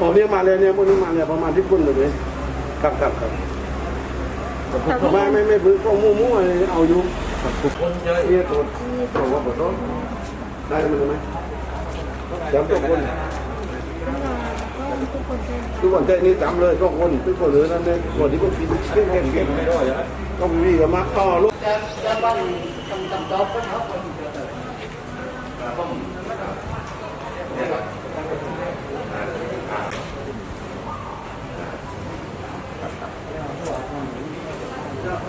โอ้เนี่ยมาเลยเนี่ยพวกนี้มาเลยประมาณที่พุ่นเลยเนี่ยครับครับครับไม่ไม่ไม่พื้นก็มั่วมั่วๆเอาอยู่เนี่ยตัวตัวว่าตัวได้มันไหมจำตัวคนทุกคนใจนี่จำเลยต้องคนทุกคนเลยนั่นเลยคนที่คนกินเก่งเก่งเก่งไม่ได้ต้องวิ่งกันมาต่อลูกตายคือ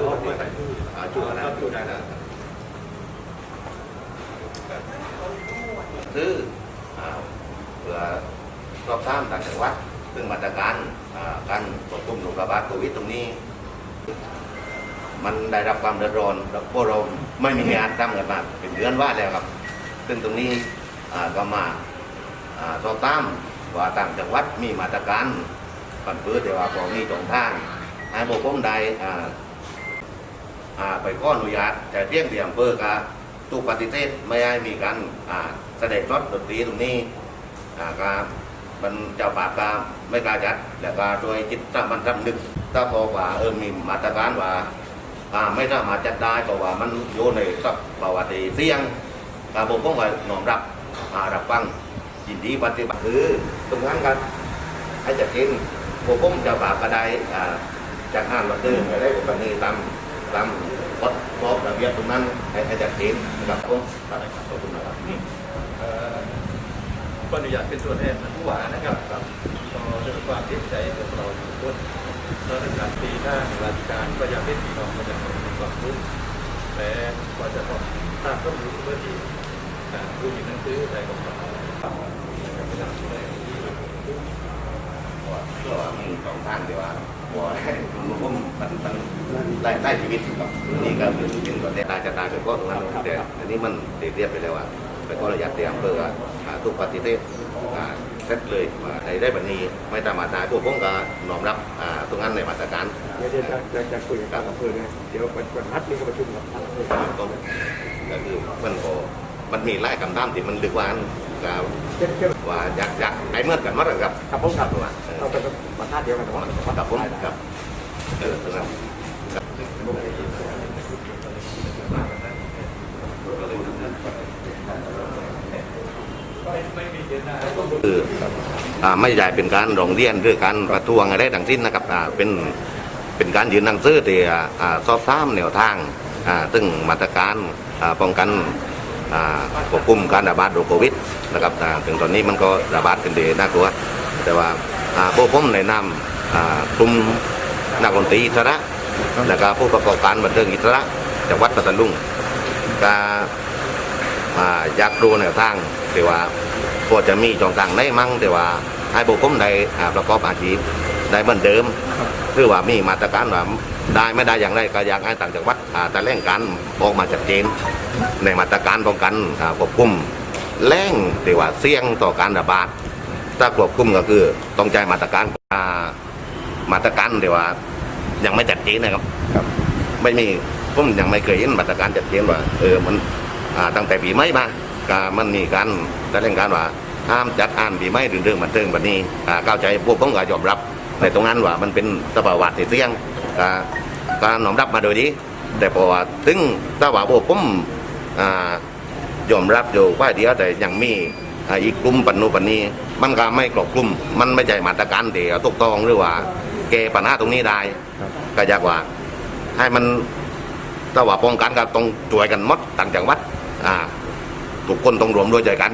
ตัวไม่ไปจุดแล้วจุดได้แล้วคือเพื่อสอบถามต่างจังหวัดซึ่งมาตรการการควบคุมโรคระบาดโควิดตรงนี้ มันได้รับความเดือดร้อนแล้วพวกเราไม่มีงานทำกันมาเป็นเดือนว่าแล้วครับ ซึ่งตรงนี้ก็มาสอบถาม ว่าต่างจังหวัดมีมาตรการปันเพื่อแต่ว่าพอมีตรงทางให้บอกผมได้อ่าอ่าไปก้อนอนุญาตแต่เที่ยงที่อำเภอกาตุกปฏิเทศไม่ให้มีการอ่าแสดงรถดนตรีตรงนี้อ่ากามันเจ้าปากกาไม่กล้าจัด แล้วก็โดยจิตสามันสำนึกถ้าบอกว่าเออมีมาตรการว่าอ่าไม่สามารถจัดได้เพราะว่ามันอยู่ในสับประวัติเสี่ยงกาบอกผมว่าน้อมรับอ่ารับฟัง ยินดีปฏิบัติคือตรงนั้นกันให้จัดเจนพวกผมเจ้าป่าก็ไดจากห้างมาตื้อไปได้ปณีตามตามวัดรอบระเบียบตรงนั้นให้จัดเจนนะครับผมขอบคุณนะครับเอ่อขออนุญาตเป็นตัวแทนท่านผู้ว่านะครับครับต่อเรื่องความเสียใจของเราทุกคนตอนการปีหน้าราชการก็อยากให้พี่น้องประชาชนมีความรู้แต่กว่าจะต้องทราบข้อมูลเพื่อที่ผู้หญิงหนังสืออะไรของเรานะครับไม่ทราบเลย ก็มีสองทางเดียวว่าหัวให้ผมมันมันได้ได้ชีวิตครับนี่ก็เป็นเป็นตัวแทนตายจะตายไปก็ตรงนั้นแต่อันนี้มันเรียบไปแล้วว่าไปก็ระยะเตรียมเพื่อทุกปฏิเทศเสร็จเลยว่าได้ได้แบบนี้ไม่ตามมาตายพวกผมก็น้อมรับตรงนั้นในมาตรการเดี๋ยวจะจะจะคุยกับทางอำเภอเลยเดี๋ยววันนนัดนี้ก็ประชุมกับทางอำเภอต้นก็คือมันก็ มันมีไล่คำถามที่มันลึกว่าก็เข้มเข้มว่าอยากอยากไอ้เมื่อกันมาแล้วครับครับผมครับว่าเออเราเป็นประธานเดียวกันแต่ว่ากับผมครับเออตรงนั้นคืออ่าไม่ใช่เป็นการร้องเรียนหรือการประท้วงอะไรทั้งสิ้นนะครับอ่าเป็นเป็นการยืนหนังสือที่อ่าอ่าสอบถามแนวทางอ่าซึ่งมาตรการอ่าป้องกันอ่า ควบคุมการระบาดโรคโควิดนะครับอ่ถึงตอนนี้มันก็ระบาดกันดีน่ากลัว แต่ว่าพวกผมในนำอ่ากลุ่มนักดนตรีอิสระแล้วก็ผู้ประกอบการบันเทิงอิสระจังหวัดปัตตานีก็อ่าอยากดูแนวทางที่ว่าพอจะมีช่องทางไหนมั่งแต่ว่าให้พวกผมได้อ่าประกอบอาชีพได้เหมือนเดิมหรือว่ามีมาตรการว่า ได้ไม่ได้อย่างไรก็อยากให้ต่างจังหวัดอ่าแต่แรงการออกมาชัดเจน ในมาตรการป้องกันอ่าควบคุมแรงที่ว่าเสี่ยงต่อการระบาดถ้าควบคุมก็คือต้องใจมาตรการอ่ามาตรการเดี๋ยวว่า ยังไม่จัดเจนนะครับครับ ไม่มีผมยังไม่เคยเห็นมาตรการจัดเจนว่าเออมันอ่าตั้งแต่ปีใหม่มาก็มันมีการแถลงการว่าห้ามจัดอ่านปีใหม่เรื่องๆบันเทิงแบบนี้อ่าเข้าใจพวกผมก็ยอมรับในตรงนั้นว่ามันเป็นสภาวะที่เสี่ยง ก็น้อมรับมาโดยดีแต่พอว่าถึงถ้าว่าพวกผมอ่ายอมรับอยู่ว่าเดียวแต่ยังมีอีกกลุ่มปันโนปันนี้ มันก็ไม่กรอบกลุ่ม มันไม่ใช่มาตรการเดียวตกตองหรือว่าแก้ปัญหาตรงนี้ได้ก็อยากว่า ให้มันถ้าว่าป้องกันก็ต้องช่วยกันมดต่างจังหวัดอ่าทุกคนต้องรวมด้วยใจกัน